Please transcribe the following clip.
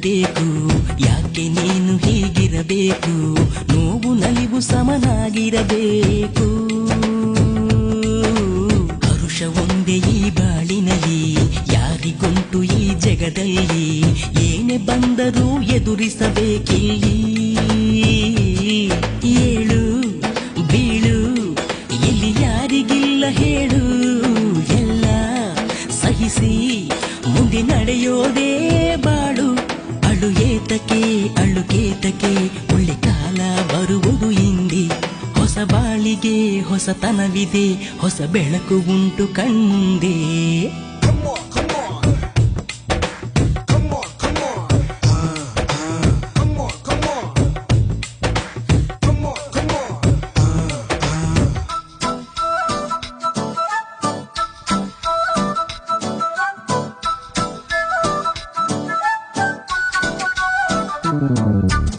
ಇರಬೇಕು. ಯಾಕೆ ನೀನು ಹೀಗಿರಬೇಕು? ನೋವು, ನಲಿವು ಸಮನಾಗಿರಬೇಕು. ಹರುಷ ಒಂದೇ ಈ ಬಾಳಿನಲ್ಲಿ, ಯಾರಿಗುಂಟು ಈ ಜಗದಲ್ಲಿ? ಏನೇ ಬಂದರೂ ಎದುರಿಸಬೇಕಿಲ್ಲಿ? ಏಳು, ಬೀಳು, ಇಲ್ಲಿ ಯಾರಿಗಿಲ್ಲ ಹೇಳು. ಎಲ್ಲ ಸಹಿಸಿ ಮುಂದೆ ನಡೆಯೋದೇ ಅಳು ಕೇತಕ್ಕೆ ಒಳ್ಳೆ ಕಾಲ ಬರುವುದು ಇಂದಿ ಹೊಸ ಬಾಳಿಗೆ ಹೊಸತನವಿದೆ ಹೊಸ ಬೆಳಕು ಉಂಟು ಕಣ್ಮುಂದೆ Música